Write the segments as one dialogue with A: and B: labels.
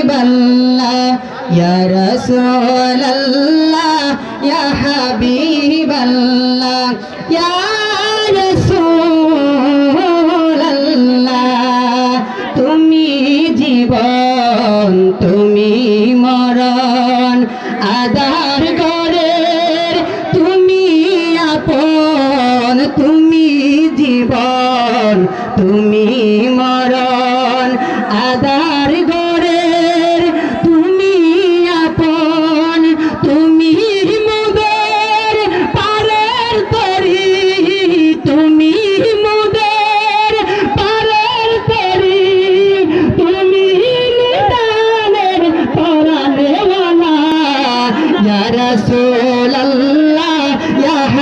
A: الله يا رسول الله يا حبيب الله يا رسول الله তুমি জীবন তুমি মরণ আদার গরের তুমি আপন তুমি জীবন তুমি মরণ আদার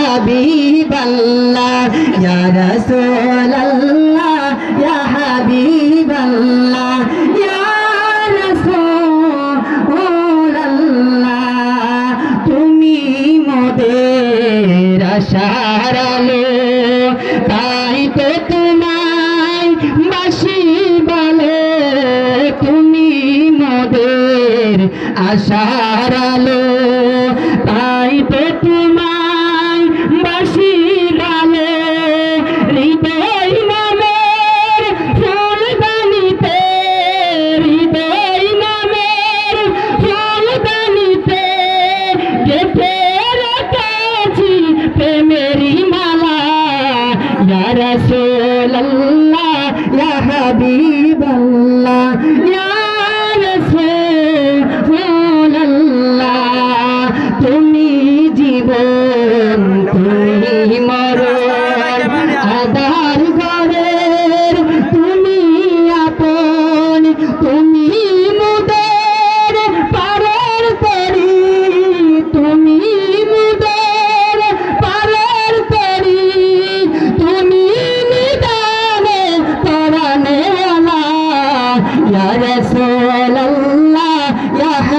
A: হাবিবাল্লাহ রাসূলুল্লাহ হাবিবাল্লাহ রাসূলুল্লাহ, তুমি মোদের আশার আলো, তাই তো তোমায় বাসি বলে, তুমি মোদের আশার আলো, তাই তো তোমায় ইয়া রাসূলুল্লাহ ইয়া হাবিবাল্লাহ ইয়া